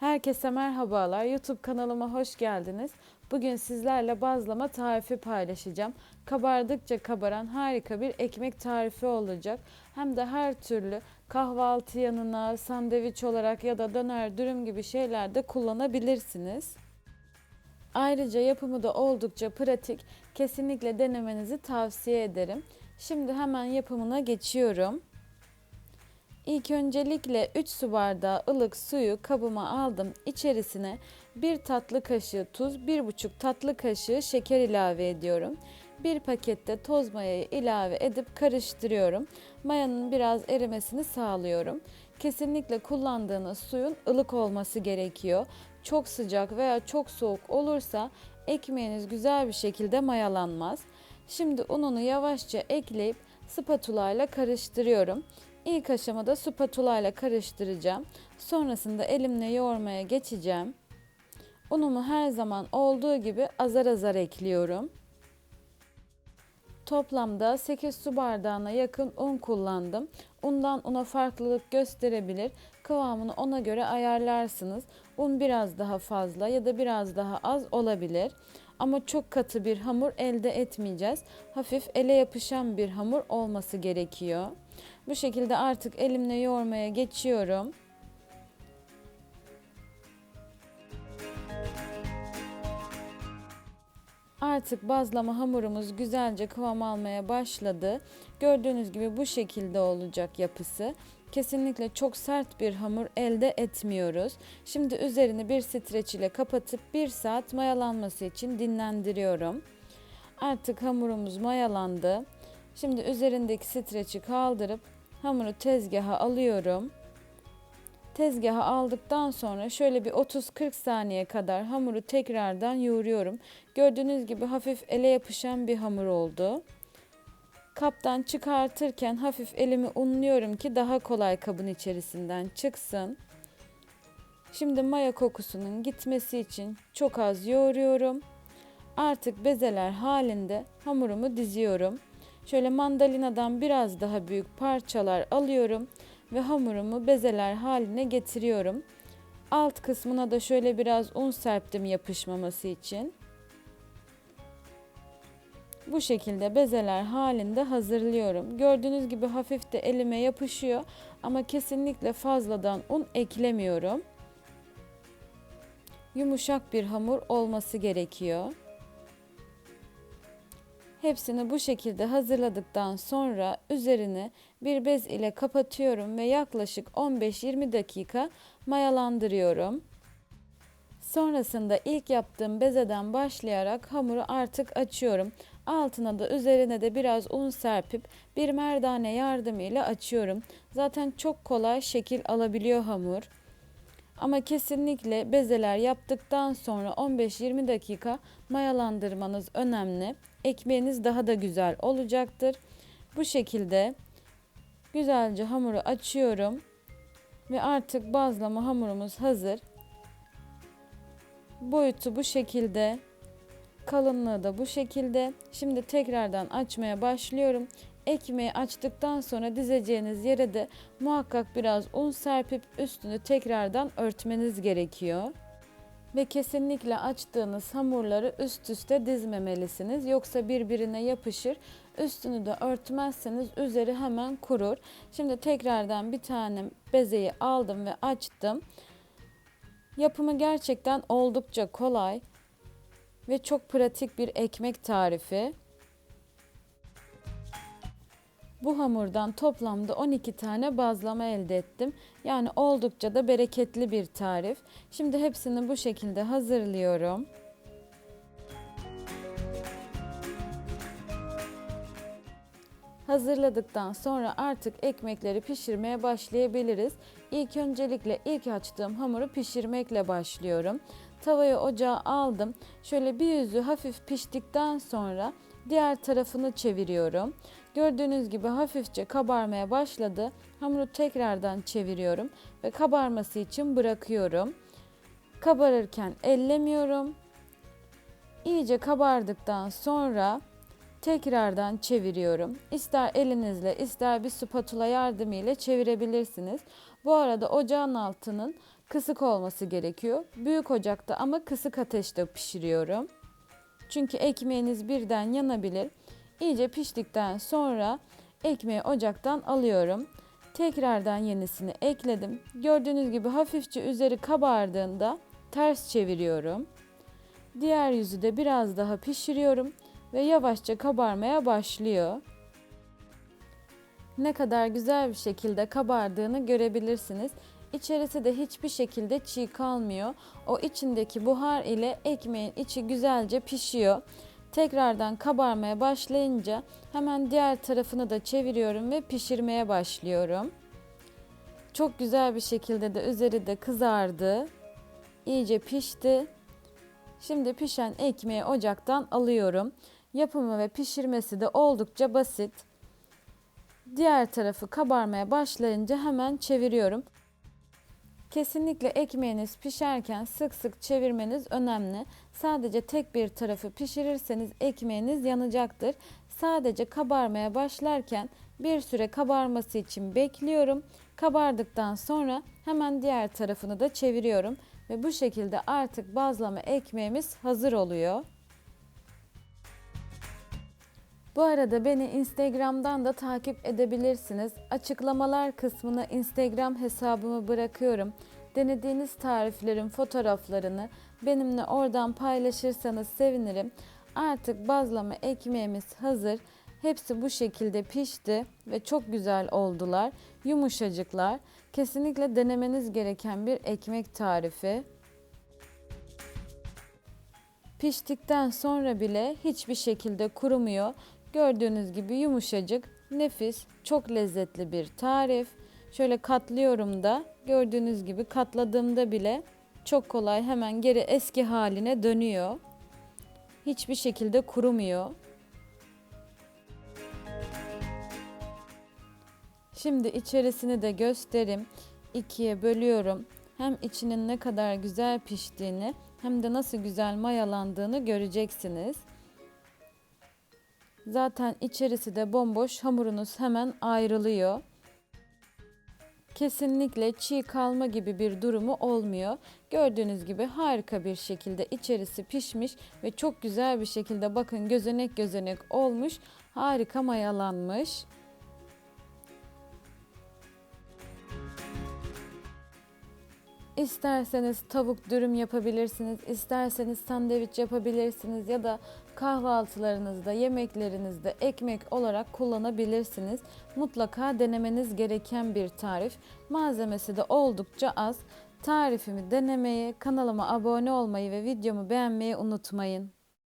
Herkese merhabalar. YouTube kanalıma hoş geldiniz. Bugün sizlerle bazlama tarifi paylaşacağım. Kabardıkça kabaran harika bir ekmek tarifi olacak. Hem de her türlü kahvaltı yanına, sandviç olarak ya da döner, dürüm gibi şeylerde kullanabilirsiniz. Ayrıca yapımı da oldukça pratik. Kesinlikle denemenizi tavsiye ederim. Şimdi hemen yapımına geçiyorum. İlk öncelikle 3 su bardağı ılık suyu kabıma aldım. İçerisine 1 tatlı kaşığı tuz, 1,5 tatlı kaşığı şeker ilave ediyorum. Bir pakette toz mayayı ilave edip karıştırıyorum. Mayanın biraz erimesini sağlıyorum. Kesinlikle kullandığınız suyun ılık olması gerekiyor. Çok sıcak veya çok soğuk olursa ekmeğiniz güzel bir şekilde mayalanmaz. Şimdi ununu yavaşça ekleyip spatula ile karıştırıyorum. İlk aşamada spatula ile karıştıracağım. Sonrasında elimle yoğurmaya geçeceğim. Unumu her zaman olduğu gibi azar azar ekliyorum. Toplamda 8 su bardağına yakın un kullandım. Undan una farklılık gösterebilir. Kıvamını ona göre ayarlarsınız. Un biraz daha fazla ya da biraz daha az olabilir. Ama çok katı bir hamur elde etmeyeceğiz. Hafif ele yapışan bir hamur olması gerekiyor. Bu şekilde artık elimle yoğurmaya geçiyorum. Artık bazlama hamurumuz güzelce kıvam almaya başladı. Gördüğünüz gibi bu şekilde olacak yapısı. Kesinlikle çok sert bir hamur elde etmiyoruz. Şimdi üzerini bir streç ile kapatıp bir saat mayalanması için dinlendiriyorum. Artık hamurumuz mayalandı. Şimdi üzerindeki streçi kaldırıp hamuru tezgaha alıyorum. Tezgaha aldıktan sonra şöyle bir 30-40 saniye kadar hamuru tekrardan yoğuruyorum. Gördüğünüz gibi hafif ele yapışan bir hamur oldu. Kaptan çıkartırken hafif elimi unluyorum ki daha kolay kabın içerisinden çıksın. Şimdi maya kokusunun gitmesi için çok az yoğuruyorum. Artık bezeler halinde hamurumu diziyorum. Şöyle mandalinadan biraz daha büyük parçalar alıyorum ve hamurumu bezeler haline getiriyorum. Alt kısmına da şöyle biraz un serptim yapışmaması için. Bu şekilde bezeler halinde hazırlıyorum. Gördüğünüz gibi hafif de elime yapışıyor ama kesinlikle fazladan un eklemiyorum. Yumuşak bir hamur olması gerekiyor. Hepsini bu şekilde hazırladıktan sonra üzerini bir bez ile kapatıyorum ve yaklaşık 15-20 dakika mayalandırıyorum. Sonrasında ilk yaptığım bezeden başlayarak hamuru artık açıyorum. Altına da üzerine de biraz un serpip bir merdane yardımıyla açıyorum. Zaten çok kolay şekil alabiliyor hamur. Ama kesinlikle bezeler yaptıktan sonra 15-20 dakika mayalandırmanız önemli. Ekmeğiniz daha da güzel olacaktır. Bu şekilde güzelce hamuru açıyorum ve artık bazlama hamurumuz hazır. Boyutu bu şekilde, kalınlığı da bu şekilde. Şimdi tekrardan açmaya başlıyorum. Ekmeği açtıktan sonra dizeceğiniz yere de muhakkak biraz un serpip üstünü tekrardan örtmeniz gerekiyor. Ve kesinlikle açtığınız hamurları üst üste dizmemelisiniz. Yoksa birbirine yapışır. Üstünü de örtmezseniz üzeri hemen kurur. Şimdi tekrardan bir tane bezeyi aldım ve açtım. Yapımı gerçekten oldukça kolay ve çok pratik bir ekmek tarifi. Bu hamurdan toplamda 12 tane bazlama elde ettim. Yani oldukça da bereketli bir tarif. Şimdi hepsini bu şekilde hazırlıyorum. Hazırladıktan sonra artık ekmekleri pişirmeye başlayabiliriz. İlk öncelikle ilk açtığım hamuru pişirmekle başlıyorum. Tavayı ocağa aldım. Şöyle bir yüzü hafif piştikten sonra diğer tarafını çeviriyorum. Gördüğünüz gibi hafifçe kabarmaya başladı. Hamuru tekrardan çeviriyorum ve kabarması için bırakıyorum. Kabarırken ellemiyorum. İyice kabardıktan sonra tekrardan çeviriyorum. İster elinizle ister bir spatula yardımıyla çevirebilirsiniz. Bu arada ocağın altının kısık olması gerekiyor. Büyük ocakta ama kısık ateşte pişiriyorum. Çünkü ekmeğiniz birden yanabilir. İyice piştikten sonra ekmeği ocaktan alıyorum. Tekrardan yenisini ekledim. Gördüğünüz gibi hafifçe üzeri kabardığında ters çeviriyorum. Diğer yüzü de biraz daha pişiriyorum ve yavaşça kabarmaya başlıyor. Ne kadar güzel bir şekilde kabardığını görebilirsiniz. İçerisi de hiçbir şekilde çiğ kalmıyor. O içindeki buhar ile ekmeğin içi güzelce pişiyor. Tekrardan kabarmaya başlayınca hemen diğer tarafını da çeviriyorum ve pişirmeye başlıyorum. Çok güzel bir şekilde de üzeri de kızardı. İyice pişti. Şimdi pişen ekmeği ocaktan alıyorum. Yapımı ve pişirmesi de oldukça basit. Diğer tarafı kabarmaya başlayınca hemen çeviriyorum. Kesinlikle ekmeğiniz pişerken sık sık çevirmeniz önemli. Sadece tek bir tarafı pişirirseniz ekmeğiniz yanacaktır. Sadece kabarmaya başlarken bir süre kabarması için bekliyorum. Kabardıktan sonra hemen diğer tarafını da çeviriyorum ve bu şekilde artık bazlama ekmeğimiz hazır oluyor. Bu arada beni Instagram'dan da takip edebilirsiniz. Açıklamalar kısmına Instagram hesabımı bırakıyorum. Denediğiniz tariflerin fotoğraflarını benimle oradan paylaşırsanız sevinirim. Artık bazlama ekmeğimiz hazır. Hepsi bu şekilde pişti ve çok güzel oldular. Yumuşacıklar. Kesinlikle denemeniz gereken bir ekmek tarifi. Piştikten sonra bile hiçbir şekilde kurumuyor. Gördüğünüz gibi yumuşacık, nefis, çok lezzetli bir tarif. Şöyle katlıyorum da gördüğünüz gibi katladığımda bile çok kolay hemen geri eski haline dönüyor. Hiçbir şekilde kurumuyor. Şimdi içerisini de göstereyim. İkiye bölüyorum. Hem içinin ne kadar güzel piştiğini hem de nasıl güzel mayalandığını göreceksiniz. Zaten içerisi de bomboş hamurunuz hemen ayrılıyor. Kesinlikle çiğ kalma gibi bir durumu olmuyor. Gördüğünüz gibi harika bir şekilde içerisi pişmiş ve çok güzel bir şekilde bakın gözenek gözenek olmuş. Harika mayalanmış. İsterseniz tavuk dürüm yapabilirsiniz, isterseniz sandviç yapabilirsiniz ya da kahvaltılarınızda, yemeklerinizde ekmek olarak kullanabilirsiniz. Mutlaka denemeniz gereken bir tarif. Malzemesi de oldukça az. Tarifimi denemeyi, kanalıma abone olmayı ve videomu beğenmeyi unutmayın.